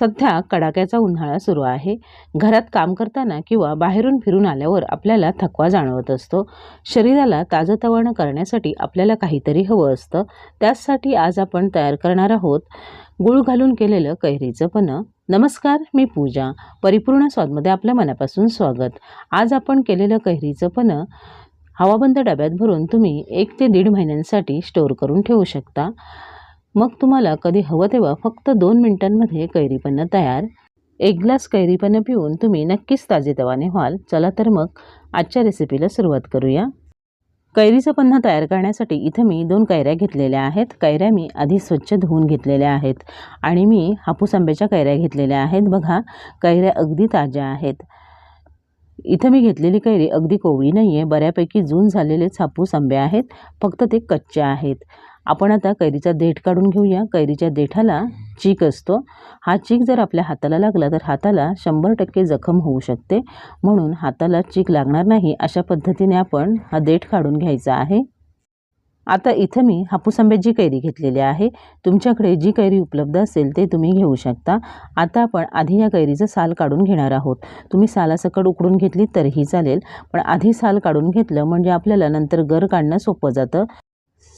सध्या कडाक्याचा उन्हाळा सुरू आहे. घरात काम करताना किंवा बाहेरून फिरून आल्यावर आपल्याला थकवा जाणवत असतो. शरीराला ताजंतवाणं करण्यासाठी आपल्याला काहीतरी हवं असतं. त्याचसाठी आज आपण तयार करणार आहोत गुळ घालून केलेलं कैरीचं पन्ह नमस्कार मी पूजा. परिपूर्ण स्वादमध्ये आपल्या मनापासून स्वागत. आज आपण केलेलं कैरीचं पन्ह हवाबंद डब्यात भरून तुम्ही एक ते दीड महिन्यांसाठी स्टोअर करून ठेवू शकता. मग तुम्हाला कधी हवं तेव्हा फक्त दोन मिनिटांमध्ये कैरीपन्न तयार. एक ग्लास कैरीपन्न पिऊन तुम्ही नक्कीच ताजेतवाने व्हाल. चला तर मग आजच्या रेसिपीला सुरुवात करूया. कैरीचं पन्ह तयार करण्यासाठी इथं मी दोन कैऱ्या घेतलेल्या आहेत. कैऱ्या मी आधी स्वच्छ धुवून घेतलेल्या आहेत आणि मी हापूस आंब्याच्या कैऱ्या घेतलेल्या आहेत. बघा कैऱ्या अगदी ताज्या आहेत. इथं मी घेतलेली कैरी अगदी कोवळी नाही आहे बऱ्यापैकी जून झालेलेच हापूस आंबे आहेत. फक्त ते कच्चे आहेत. आपण आता कैरीचा देठ काढून घेऊया. कैरीच्या देठाला चीक असतो. हा चीक जर आपल्या हाताला लागला तर हाताला शंभर टक्के जखम होऊ शकते. म्हणून हाताला चीक लागणार नाही अशा पद्धतीने आपण हा देठ काढून घ्यायचा आहे. आता इथं मी हापूस आंब्याची कैरी घेतलेली आहे तुमच्याकडे जी कैरी उपलब्ध असेल ते तुम्ही घेऊ शकता. आता आपण आधी या कैरीचं साल काढून घेणार आहोत. तुम्ही सालासकट उकडून घेतली तरीही चालेल पण आधी साल काढून घेतलं म्हणजे आपल्याला नंतर गर काढणं सोपं जातं.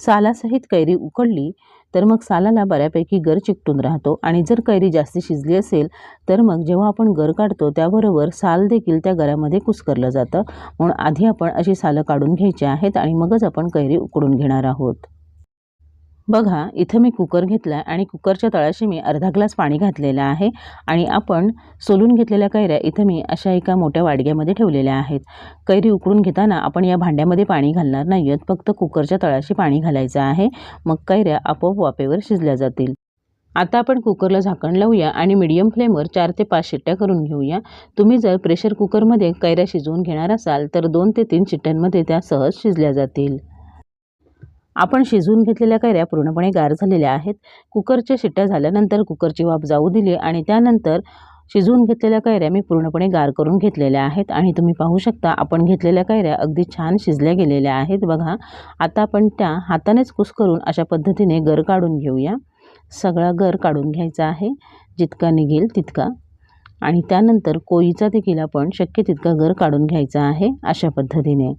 सालासहित कैरी उकडली तर मग सालाला बऱ्यापैकी गर चिकटून राहतो आणि जर कैरी जास्ती शिजली असेल तर मग जेव्हा आपण गर काढतो त्याबरोबर साल देखील त्या गरामध्ये कुस्करलं जातं. म्हणून आधी आपण अशी सालं काढून घ्यायची आहेत आणि मगच आपण कैरी उकडून घेणार आहोत. बघा इथं मी कुकर घेतला आहे आणि कुकरच्या तळाशी मी अर्धा ग्लास पाणी घातलेलं आहे आणि आपण सोलून घेतलेल्या कैऱ्या इथं मी अशा एका मोठ्या वाडग्यामध्ये ठेवलेल्या आहेत. कैरी उकळून घेताना आपण या भांड्यामध्ये पाणी घालणार नाही आहेत फक्त कुकरच्या तळाशी पाणी घालायचं आहे. मग कैऱ्या आपोआप वाफेवर शिजल्या जातील. आता आपण कुकरला झाकण लावूया आणि मीडियम फ्लेमवर चार ते पाच शिट्ट्या करून घेऊया. तुम्ही जर प्रेशर कुकरमध्ये कैऱ्या शिजवून घेणार असाल तर दोन ते तीन शिट्ट्यांमध्ये त्या सहज शिजल्या जातील. आपण शिजवून घेतलेल्या कैऱ्या पूर्णपणे गार झालेल्या आहेत. कुकरच्या शिट्ट्या झाल्यानंतर कुकरची वाफ जाऊ दिली आणि त्यानंतर शिजवून घेतलेल्या कैऱ्या मी पूर्णपणे गार करून घेतलेल्या आहेत. आणि तुम्ही पाहू शकता आपण घेतलेल्या कैऱ्या अगदी छान शिजल्या गेलेल्या आहेत. बघा आता आपण त्या हातानेच कुस करून अशा पद्धतीने गर काढून घेऊया. सगळा गर काढून घ्यायचा आहे. जितका निघेल तितका. आणि त्यानंतर कोळीचा देखील आपण शक्य तितका गर काढून घ्यायचा आहे अशा पद्धतीने.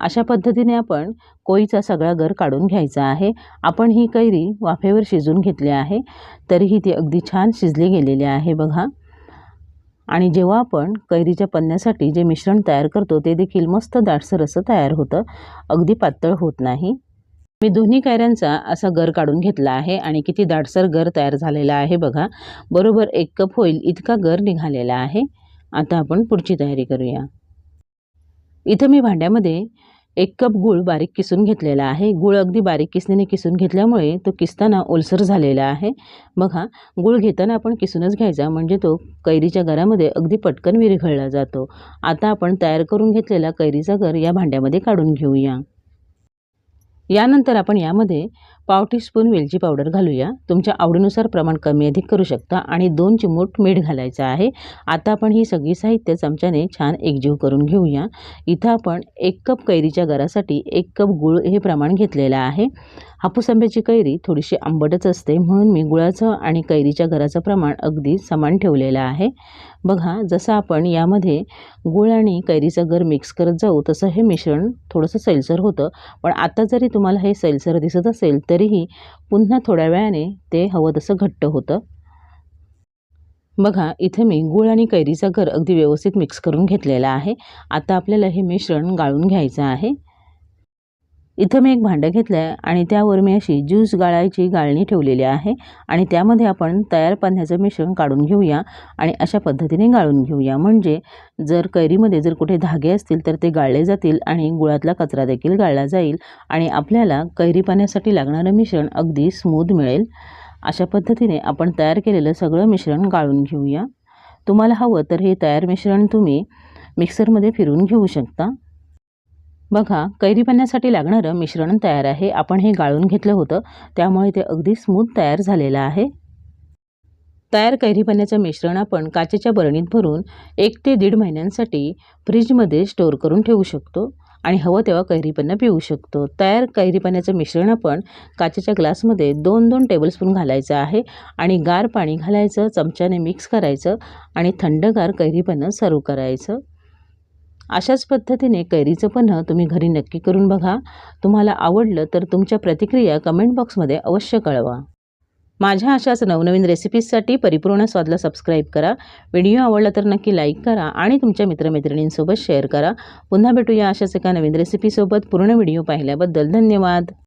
अशा पद्धतीने आपण कोळीचा सगळा गर काढून घ्यायचा आहे. आपण ही कैरी वाफेवर शिजून घेतली आहे. तरीही ती अगदी छान शिजली गेलेली आहे बघा. आणि जेव्हा आपण कैरीच्या पन्न्यासाठी जे मिश्रण तयार करतो ते देखील मस्त दाटसर असं तयार होतं. अगदी पातळ होत नाही. मी दोन्ही कैऱ्यांचा असा गर काढून घेतला आहे आणि किती दाटसर गर तयार झालेला आहे बघा. बरोबर एक कप होईल इतका गर निघालेला आहे. आता आपण पुढची तयारी करूया. इथं मी भांड्यामध्ये एक कप गूळ बारीक किसून घेतलेला आहे. गूळ अगदी बारीक किसणीने किसून घेतल्यामुळे तो किसताना ओलसर झालेला आहे. बघा गूळ घेताना आपण किसूनच घ्यायचा म्हणजे तो कैरीच्या घरामध्ये अगदी पटकन विरघळला जातो. आता आपण तयार करून घेतलेला कैरीचा घर या भांड्यामध्ये काढून घेऊया. यानंतर आपण यामध्ये पाव टीस्पून वेलची पावडर घालूया. तुमच्या आवडीनुसार प्रमाण कमी अधिक करू शकता आणि दोन चिमूट मीठ घालायचं आहे. आता आपण ही सगळी साहित्य चमच्याने छान एकजीव करून घेऊया. इथं आपण एक कप कैरीच्या गरासाठी एक कप गूळ हे प्रमाण घेतलेलं आहे. हापूस आंब्याची कैरी थोडीशी आंबटच असते म्हणून मी गुळाचं आणि कैरीच्या घराचं प्रमाण अगदी समान ठेवलेलं आहे. बघा जसं आपण यामध्ये गुळ आणि कैरीचं घर मिक्स करत जाऊ तसं हे मिश्रण थोडंसं सैलसर होतं. पण आता जरी तुम्हाला हे सैलसर दिसत असेल तर तरीही पुन्हा थोड्या वेळाने ते हवं तसं घट्ट होतं. बघा इथे मी गूळ आणि कैरीचा घर अगदी व्यवस्थित मिक्स करून घेतलेला आहे. आता आपल्याला हे मिश्रण गाळून घ्यायचं आहे. इथं मी एक भांडं घेतलं आहे आणि त्यावर मी अशी ज्यूस गाळायची गाळणी ठेवलेली आहे आणि त्यामध्ये आपण तयार पाण्याचं मिश्रण काढून घेऊया आणि अशा पद्धतीने गाळून घेऊया. म्हणजे जर कैरीमध्ये जर कुठे धागे असतील तर ते गाळले जातील आणि गुळातला कचरा देखील गाळला जाईल आणि आपल्याला कैरी पाण्यासाठी लागणारं मिश्रण अगदी स्मूद मिळेल. अशा पद्धतीने आपण तयार केलेलं सगळं मिश्रण गाळून घेऊया. तुम्हाला हवं तर हे तयार मिश्रण तुम्ही मिक्सरमध्ये फिरून घेऊ शकता. बघा कैरी बनण्यासाठी लागणारं मिश्रण तयार आहे. आपण हे गाळून घेतलं होतं. त्यामुळे ते अगदी स्मूथ तयार झालेलं आहे. तयार कैरी बनण्याचं मिश्रण आपण काचेच्या बरणीत भरून एक ते दीड महिन्यांसाठी फ्रीजमध्ये स्टोअर करून ठेवू शकतो आणि हवं तेव्हा कैरीपन्न पिऊ शकतो. तयार कैरीपन्याचं मिश्रण आपण काचेच्या ग्लासमध्ये दोन दोन टेबलस्पून घालायचं आहे आणि गार पाणी घालायचं चमच्याने मिक्स करायचं आणि थंडगार कैरीपन्न सर्व करायचं. अशाच पद्धतीने कैरीचं पन्ह तुम्ही घरी नक्की करून बघा. तुम्हाला आवडलं तर तुमच्या प्रतिक्रिया कमेंट बॉक्समध्ये अवश्य कळवा. माझ्या अशाच नवनवीन रेसिपीजसाठी परिपूर्ण स्वादला सबस्क्राईब करा. व्हिडिओ आवडला तर नक्की लाईक करा आणि तुमच्या मित्रमैत्रिणींसोबत शेअर करा. पुन्हा भेटूया अशाच एका नवीन रेसिपीसोबत पूर्ण व्हिडिओ पाहिल्याबद्दल धन्यवाद.